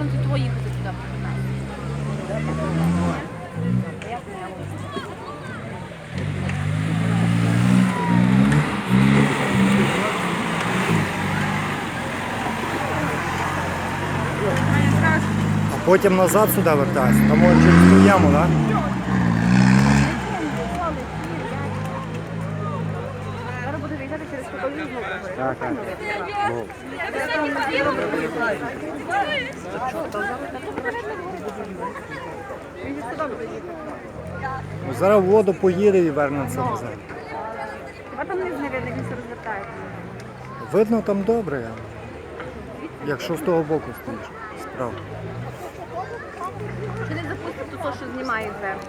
сторону від твоїх їхати туди. А потім назад сюди вертаєшся. Там через ту яму, так? Зараз через Поколів. Так, так. Ну, зараз в воду поїде і вернеться назад. Хіба там не зневірно, він все розвертає. Видно там добре, якщо з того боку стоїш. Справа. Чи не запустить то, що знімає зверху?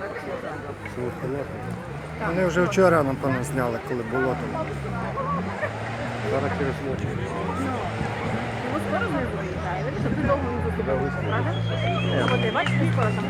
Вони вже вчора, напевно, зняли, коли було там. Зараз через ночі. Його скоро знизу виїжджає. Довго не правда? Бачите, скоро там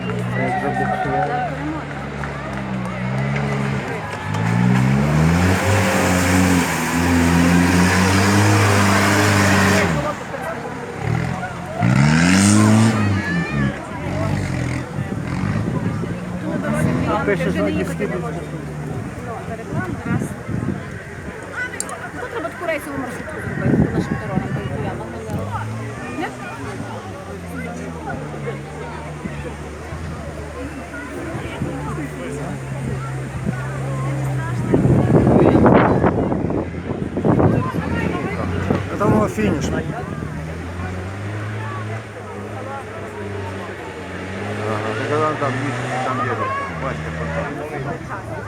скиди. Реклама, раз. Тут треба таку рейсову маршрутку зробити по нашим дорогам, по ямах. Ні? А там його фініш. Ага, когда он там їздить, там їде. Батька потом.